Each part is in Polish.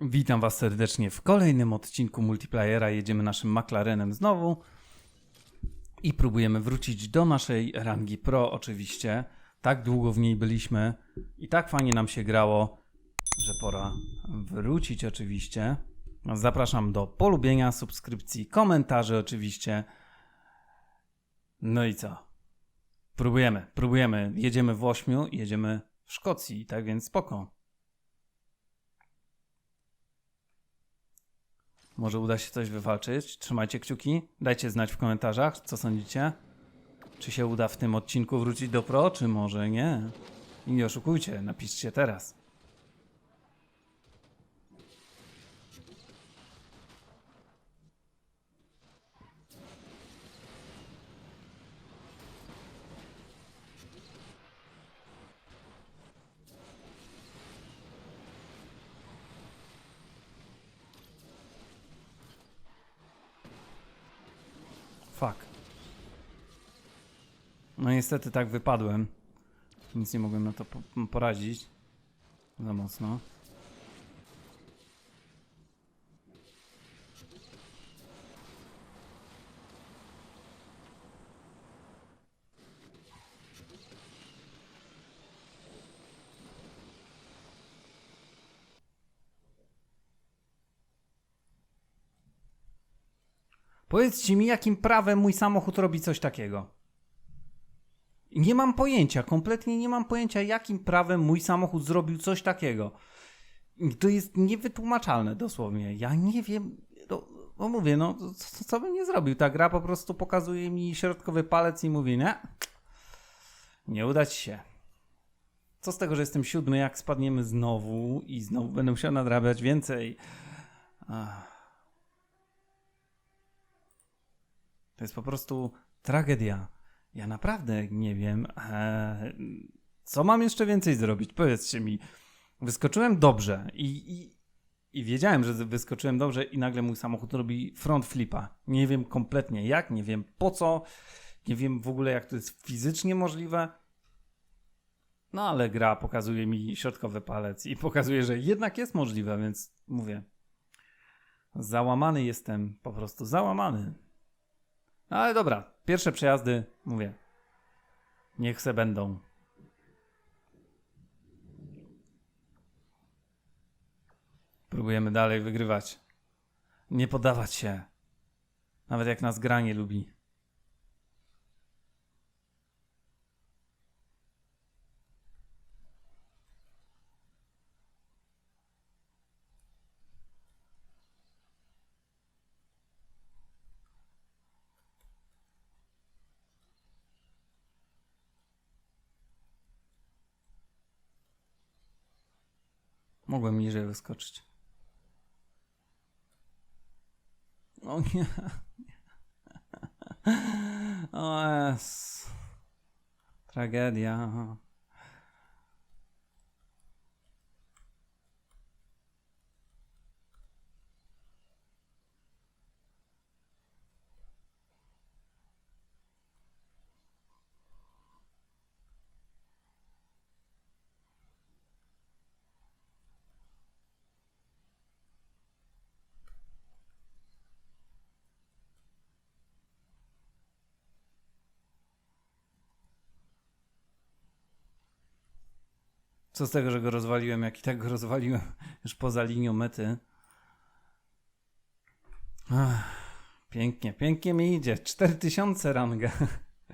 Witam Was serdecznie w kolejnym odcinku multiplayera. Jedziemy naszym McLarenem znowu i próbujemy wrócić do naszej rangi Pro, oczywiście. Tak długo w niej byliśmy i tak fajnie nam się grało, że pora wrócić, oczywiście. Zapraszam do polubienia, subskrypcji, komentarzy, oczywiście. No i co? Próbujemy, próbujemy. Jedziemy w ośmiu, jedziemy w Szkocji, tak więc spoko. Może uda się coś wywalczyć. Trzymajcie kciuki. Dajcie znać w komentarzach, co sądzicie. Czy się uda w tym odcinku wrócić do Pro, czy może nie. I nie oszukujcie, napiszcie teraz. Fuck. No niestety tak wypadłem. Nic nie mogłem na to po poradzić. Za mocno. Powiedzcie mi, jakim prawem mój samochód robi coś takiego? Nie mam pojęcia, kompletnie nie mam pojęcia, jakim prawem mój samochód zrobił coś takiego. To jest niewytłumaczalne dosłownie. Ja nie wiem, no, no mówię, no co, co bym nie zrobił? Ta gra po prostu pokazuje mi środkowy palec i mówi, nie, nie uda ci się. Co z tego, że jestem siódmy, jak spadniemy znowu i znowu będę musiał nadrabiać więcej. Ach. To jest po prostu tragedia. Ja naprawdę nie wiem, e, co mam jeszcze więcej zrobić. Powiedzcie mi. Wyskoczyłem dobrze i, i, i wiedziałem, że wyskoczyłem dobrze i nagle mój samochód robi front flipa. Nie wiem kompletnie jak, nie wiem po co, nie wiem w ogóle jak to jest fizycznie możliwe. No ale gra pokazuje mi środkowy palec i pokazuje, że jednak jest możliwe, więc mówię. Załamany jestem, po prostu załamany. No ale dobra, pierwsze przejazdy, mówię. Niech se będą. Próbujemy dalej wygrywać. Nie podawać się. Nawet jak nas gra nie lubi. Mogłem niżej wyskoczyć. O nie. O jest. Tragedia. Co z tego, że go rozwaliłem, jak i tak go rozwaliłem już poza linią mety. Ach, pięknie, pięknie mi idzie. 4000 ranga.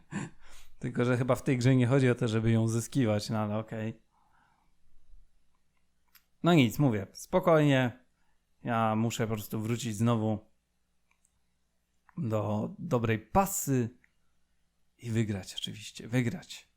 Tylko, że chyba w tej grze nie chodzi o to, żeby ją zyskiwać, no ale okej. No nic, mówię, spokojnie. Ja muszę po prostu wrócić znowu do dobrej pasy i wygrać oczywiście, wygrać.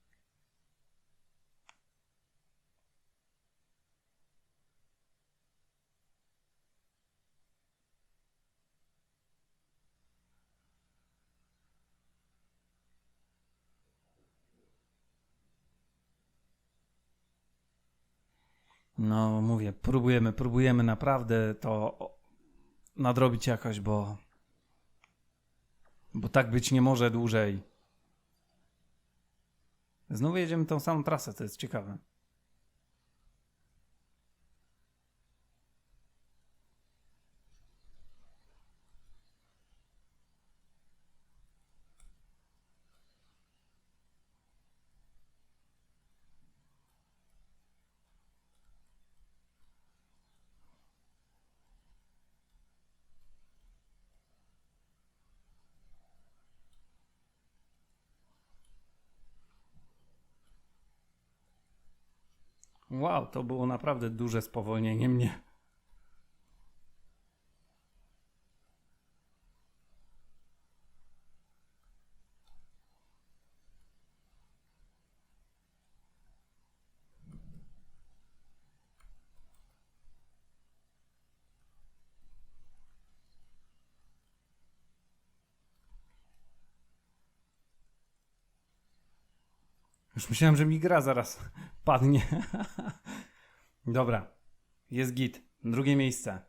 No, mówię, próbujemy, próbujemy naprawdę to nadrobić jakoś, bo. Bo tak być nie może dłużej. Znowu jedziemy tą samą trasę, to jest ciekawe. Wow, to było naprawdę duże spowolnienie mnie. Już myślałem, że mi gra zaraz padnie. Dobra, jest git. Drugie miejsce.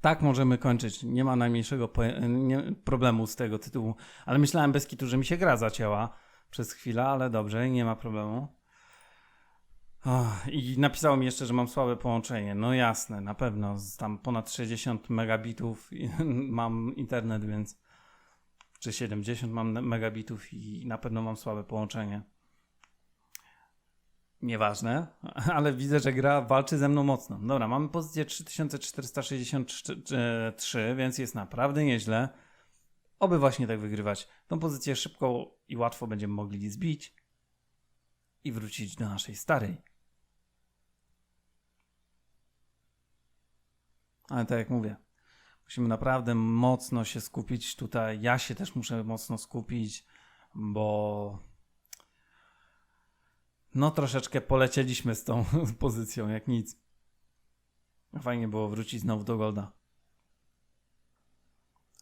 Tak możemy kończyć. Nie ma najmniejszego nie, problemu z tego tytułu. Ale myślałem bez kitu, że mi się gra zacięła przez chwilę, ale dobrze, nie ma problemu. Och, I napisało mi jeszcze, że mam słabe połączenie. No jasne, na pewno. Tam ponad 60 megabitów mam internet, więc czy 70 mam megabitów i na pewno mam słabe połączenie. Nieważne, ale widzę, że gra walczy ze mną mocno. Dobra, mamy pozycję 3463, więc jest naprawdę nieźle. Oby właśnie tak wygrywać. Tą pozycję szybko i łatwo będziemy mogli zbić i wrócić do naszej starej. Ale tak jak mówię, musimy naprawdę mocno się skupić tutaj. Ja się też muszę mocno skupić, bo no troszeczkę polecieliśmy z tą pozycją, jak nic. Fajnie było wrócić znowu do Golda.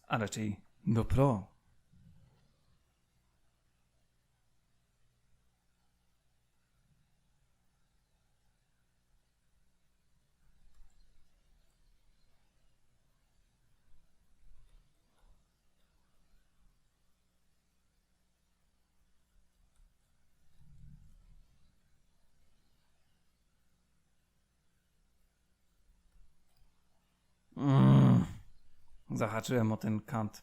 A raczej do Pro. Zahaczyłem o ten kant.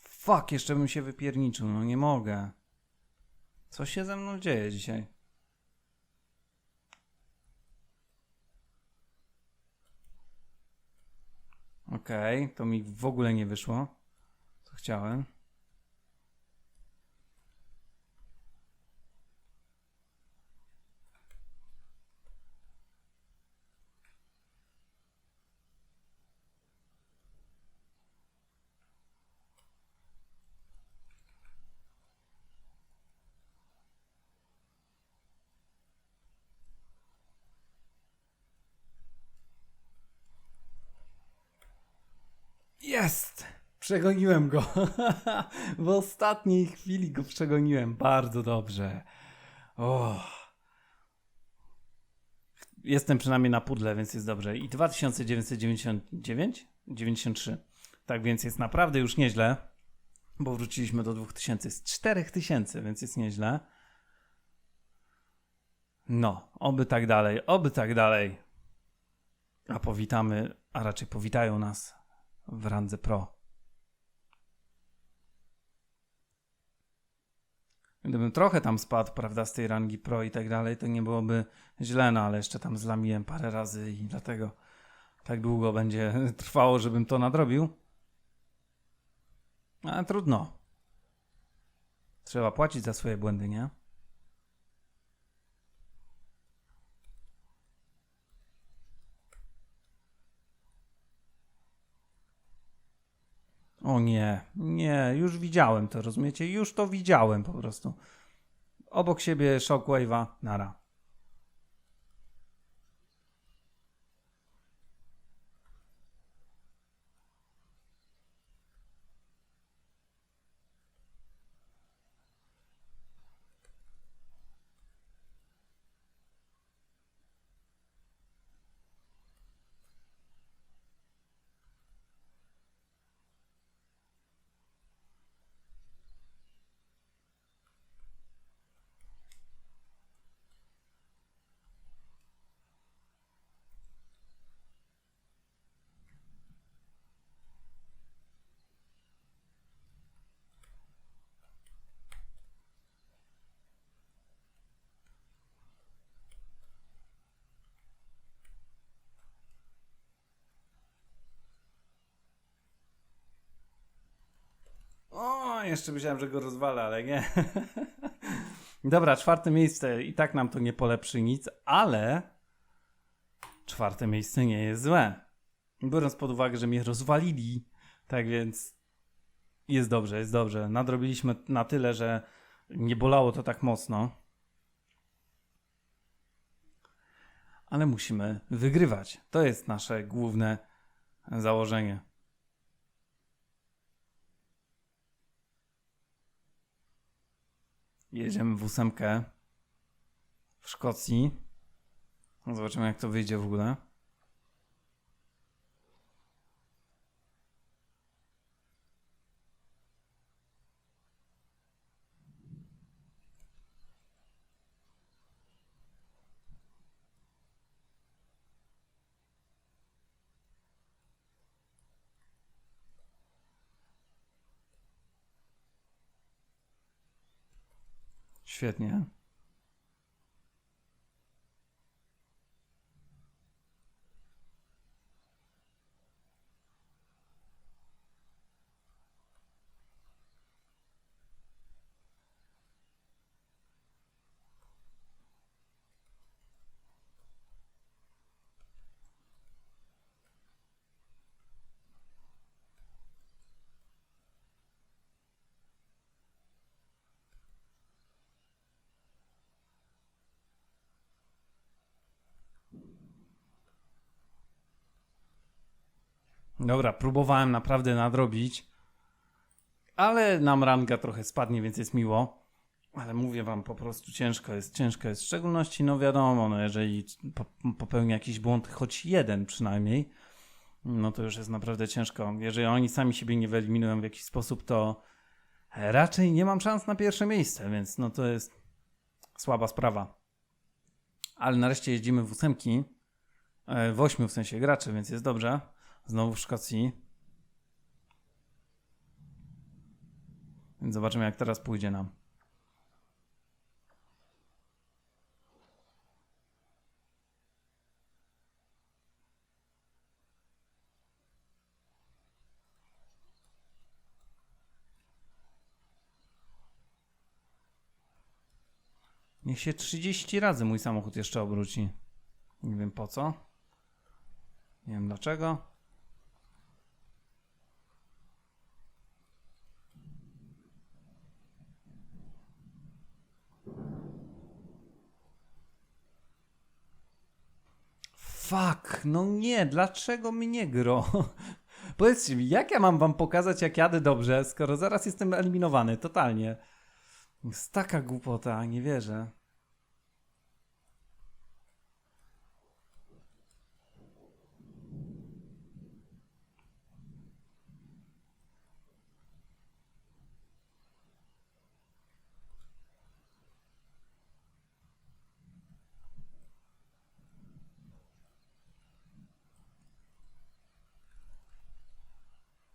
Fuck, jeszcze bym się wypierniczył, no nie mogę. Co się ze mną dzieje dzisiaj? Okej, to mi w ogóle nie wyszło. Co chciałem. Jest! Przegoniłem go. w ostatniej chwili go przegoniłem. Bardzo dobrze. O. Jestem przynajmniej na pudle, więc jest dobrze. I 2999? 93. Tak więc jest naprawdę już nieźle, bo wróciliśmy do 2000 z 4000, więc jest nieźle. No, oby tak dalej, oby tak dalej. A powitamy, a raczej powitają nas w randze pro. Gdybym trochę tam spadł, prawda, z tej rangi pro i tak dalej, to nie byłoby źle, no ale jeszcze tam zlamiłem parę razy i dlatego tak długo będzie trwało, żebym to nadrobił. Ale trudno. Trzeba płacić za swoje błędy, nie? O nie, nie, już widziałem to, rozumiecie? Już to widziałem po prostu. Obok siebie Shockwave'a, nara. Jeszcze myślałem, że go rozwalę, ale nie. Dobra, czwarte miejsce. I tak nam to nie polepszy nic, ale czwarte miejsce nie jest złe. Biorąc pod uwagę, że mnie rozwalili, tak więc jest dobrze, jest dobrze. Nadrobiliśmy na tyle, że nie bolało to tak mocno. Ale musimy wygrywać. To jest nasze główne założenie. Jedziemy w ósemkę w Szkocji. Zobaczymy, jak to wyjdzie w ogóle. Świetnie. Dobra, próbowałem naprawdę nadrobić, ale nam ranga trochę spadnie, więc jest miło. Ale mówię wam, po prostu ciężko jest, ciężko jest. W szczególności, no wiadomo, no jeżeli po, popełni jakiś błąd, choć jeden przynajmniej, no to już jest naprawdę ciężko. Jeżeli oni sami siebie nie wyeliminują w jakiś sposób, to raczej nie mam szans na pierwsze miejsce, więc no to jest słaba sprawa. Ale nareszcie jeździmy w ósemki, e, w ośmiu w sensie graczy, więc jest dobrze. Znowu w Szkocji. Więc zobaczymy, jak teraz pójdzie nam. Niech się 30 razy mój samochód jeszcze obróci. Nie wiem po co. Nie wiem dlaczego. Fuck, no nie, dlaczego mnie gro? Powiedzcie mi, jak ja mam wam pokazać, jak jadę dobrze, skoro zaraz jestem eliminowany, totalnie. Jest taka głupota, nie wierzę.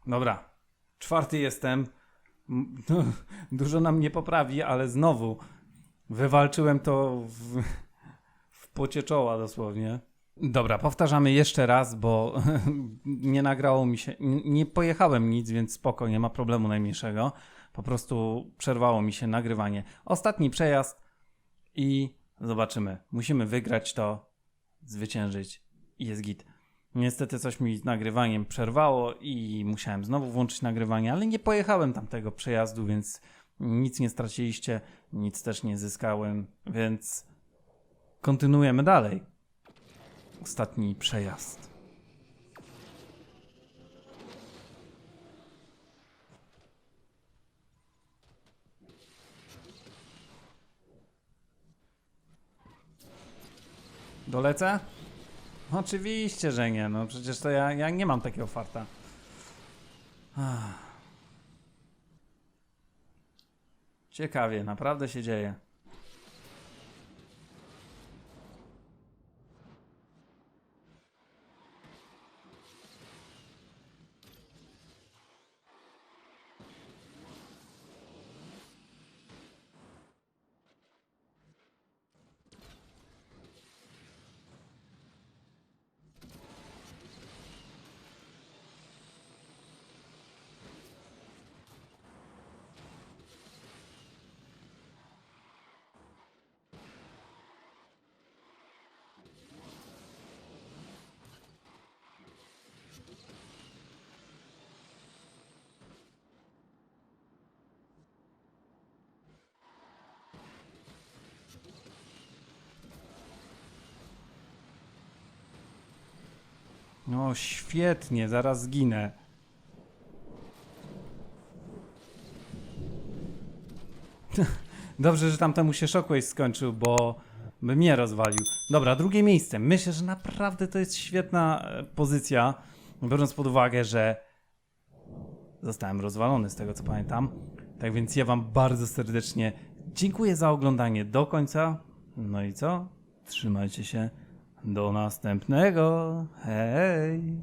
Dobra, czwarty jestem. Dużo nam nie poprawi, ale znowu wywalczyłem to w, w pocie czoła dosłownie. Dobra, powtarzamy jeszcze raz, bo nie nagrało mi się, nie pojechałem nic, więc spoko, nie ma problemu najmniejszego. Po prostu przerwało mi się nagrywanie. Ostatni przejazd i zobaczymy. Musimy wygrać to, zwyciężyć i jest git. Niestety coś mi z nagrywaniem przerwało i musiałem znowu włączyć nagrywanie, ale nie pojechałem tamtego przejazdu, więc nic nie straciliście, nic też nie zyskałem, więc kontynuujemy dalej. Ostatni przejazd. Dolecę? Oczywiście, że nie. No przecież to ja, ja nie mam takiego farta. Ciekawie, naprawdę się dzieje. No świetnie, zaraz zginę. Dobrze, że tamtemu się Shockwave skończył, bo by mnie rozwalił. Dobra, drugie miejsce. Myślę, że naprawdę to jest świetna e, pozycja, biorąc pod uwagę, że zostałem rozwalony z tego co pamiętam. Tak więc ja wam bardzo serdecznie dziękuję za oglądanie do końca. No i co? Trzymajcie się. Do następnego. Hej!